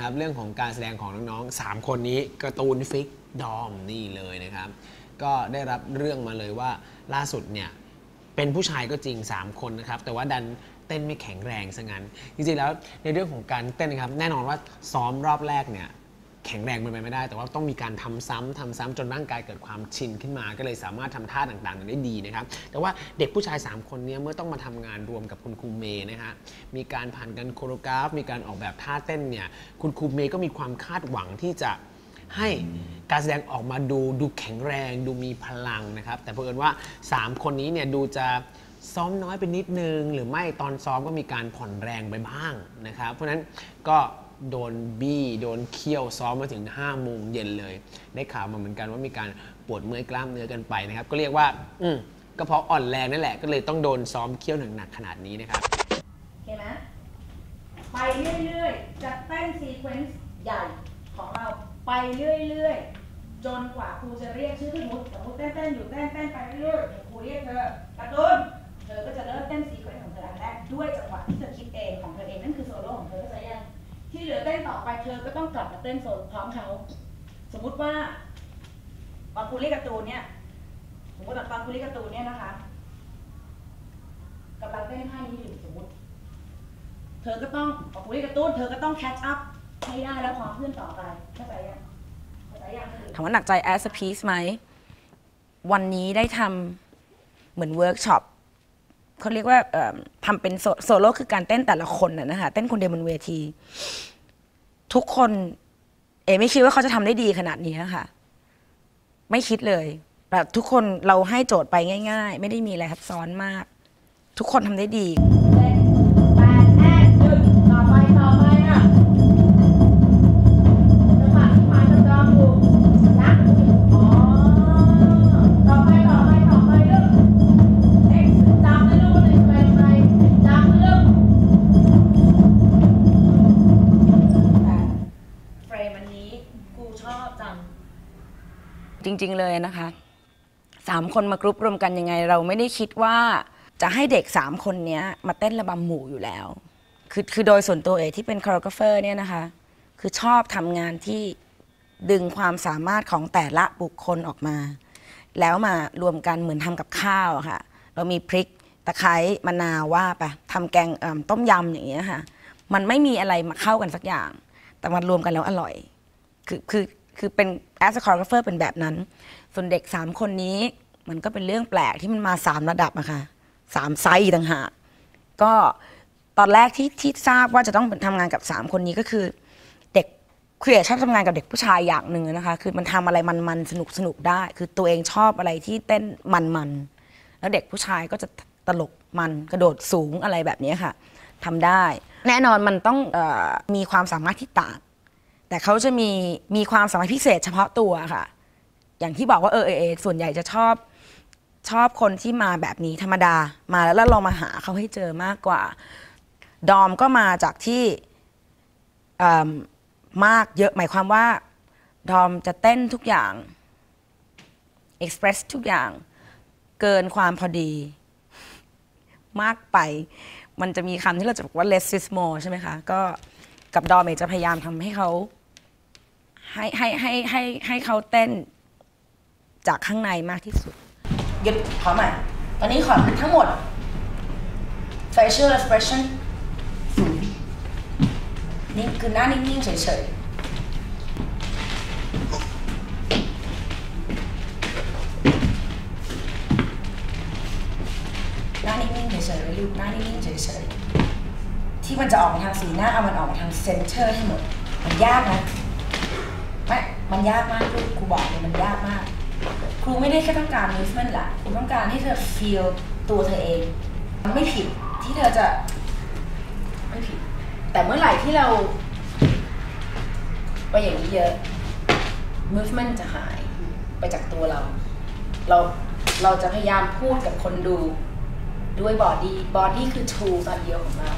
นะครับเรื่องของการแสดงของน้องๆ 3 คนนี้การ์ตูนฟิกดอมนี่เลยนะครับ ก็ได้รับเรื่องมาเลยว่าล่าสุดเนี่ยเป็นผู้ชายก็จริง 3 คนนะครับ แต่ว่าดันเต้นไม่แข็งแรงซะงั้น จริงๆแล้วในเรื่องของการเต้นนะครับ แน่นอนว่าซ้อมรอบแรกเนี่ย แข็งแรงเป็นไปไม่ได้ แต่ว่าต้องมีการทำซ้ำทำซ้ำจนร่างกายเกิดความชินขึ้นมา ก็เลยสามารถทำท่าต่างๆได้ดีนะครับ แต่ว่าเด็กผู้ชาย 3 คนนี้เมื่อต้องมาทำงานรวมกับคุณครูเมย์นะฮะมีการผ่านการโคโรกราฟ มีการออกแบบท่าเต้นเนี่ยคุณครูเมย์ก็มีความคาดหวังที่จะให้การแสดงออกมาดูดูแข็งแรงดูมีพลังนะครับ แต่เพื่อนว่า 3 คนนี้เนี่ยดูจะซ้อมน้อยไปนิดนึง หรือไม่ตอนซ้อมก็มีการผ่อนแรงไปบ้างนะครับ เพราะฉะนั้นก็ โดนบี้โดนเคี่ยวซ้อมมาถึง5โมงเย็นเลย ได้ข่าวมาเหมือนกันว่ามีการปวดเมื่อยกล้ามเนื้อกันไปนะครับ ก็เรียกว่า อืมก็เพราะอ่อนแรงนั่นแหละ ก็เลยต้องโดนซ้อมเคี่ยวหนักๆขนาดนี้นะครับโอเคไหมไปเรื่อยๆจะเต้นซีเควนซ์ใหญ่ของเราไปเรื่อยๆ จนกว่าครูจะเรียกชื่อสมมติสมมติเต้นๆอยู่เต้นๆไปเรื่อยๆครูเรียกเธอกระตุนเธอก็จะเริ่มเต้นซีเควนซ์ของเธออันแรกด้วยจังหวะที่เธอคิดเองของเธอเองนั่นคือโซโล่ของเธอเข้าใจยัง ที่เหลือเต้นต่อไปเธอก็ต้องกลับมาเต้นโซโล่พร้อมเขา สมมุติว่าตอนครูเรียการ์ตูนเนี่ยสมมติว่าตอนครูเรียการ์ตูนเนี่ยนะคะกำลังเต้นท่านี้อยู่สมมติ เธอก็ต้องออกคุยกระตุ้นเธอก็ต้องแคชอัพให้ได้แล้วพร้อมเพื่อนต่อไปเข้าใจยังเข้าใจยังถามว่าหนักใจ as a piece ไหมวันนี้ได้ทำเหมือนเวิร์กช็อปเขาเรียกว่าทำเป็นโซโซโล่คือการเต้นแต่ละคนน่ะนะคะเต้นคนเดียวบนเวที ทุกคน เอไม่คิดว่าเขาจะทำได้ดีขนาดนี้ค่ะ ไม่คิดเลยแบบทุกคนเราให้โจทย์ไปง่าย ๆ ไม่ได้มีอะไรซับซ้อนมาก ทุกคนทำได้ดี ชอบจัง จริง ๆ เลยนะคะสามคนมากรุ๊ปรวมกันยังไง เราไม่ได้คิดว่าจะให้เด็กสามคนเนี้ยมาเต้นระบำหมู่อยู่แล้ว คือคือโดยส่วนตัวเอที่เป็นคอร์กราฟเฟอร์เนี่ยนะคะ คือชอบทำงานที่ดึงความสามารถของแต่ละบุคคลออกมา แล้วมารวมกันเหมือนทำกับข้าวค่ะ เรามีพริกตะไคร้มะนาวว่าไปทำแกงต้มยำอย่างเงี้ยค่ะ มันไม่มีอะไรมาเข้ากันสักอย่าง แต่มันรวมกันแล้วอร่อย คือคือคือเป็น as a choreographer เป็นแบบนั้น ส่วนเด็ก 3 คนนี้มันก็เป็นเรื่องแปลกที่มันมา 3 ระดับอะค่ะสามไซส์ต่างหากก็ตอนแรกที่ที่ทราบว่าจะต้องทำงานกับ 3 คนนี้ก็คือ เด็กคือชอบทำงานกับเด็กผู้ชายอย่างหนึ่งนะคะ คือมันทำอะไรมันๆสนุกสนุกได้ คือตัวเองชอบอะไรที่เต้นมันๆแล้วเด็กผู้ชายก็จะตลกมันกระโดดสูงอะไรแบบนี้ค่ะทำได้ แน่นอนมันต้องเออมีความสามารถที่ต่าง แต่เขาจะมีมีความสามารถพิเศษเฉพาะตัวค่ะ อย่างที่บอกว่าเออเอเอส่วนใหญ่จะชอบชอบคนที่มาแบบนี้ธรรมดามาแล้วเรามาหาเขาให้เจอมากกว่า ดอมก็มาจากที่เอิ่มมากเยอะหมายความว่า ดอมจะเต้นทุกอย่างเอ็กซ์เพรสทุกอย่าง เกินความพอดี มากไป มันจะมีคำที่เราจะบอกว่า less is more ใช่ไหมคะ ก็กับดอมเองจะพยายามทำให้เขา ให้ให้ให้ให้ให้เขาเต้นจากข้างในมากที่สุด หยุดขอใหม่ตอนนี้ขอทั้งหมด facial expression นี่คือหน้านิ่งๆเฉยๆหน้านิ่งๆเฉยๆลูกหน้านิ่งๆเฉยๆที่มันจะออกมาทางสีหน้าเอามันออกมาทางเซนเตอร์ให้หมด มันยากนะ มันยากมากลูกครูบอกเลยมันยากมาก ครูไม่ได้แค่ต้องการ movement ละครูต้องการให้เธอ feel ตัวเธอเอง มันไม่ผิดที่เธอจะไม่ผิด แต่เมื่อไหร่ที่เราไปอย่างนี้เยอะ movement จะหายไปจากตัวเรา เราเราจะพยายามพูดกับคนดูด้วย body body คือ tool ตอนเดียวของเรา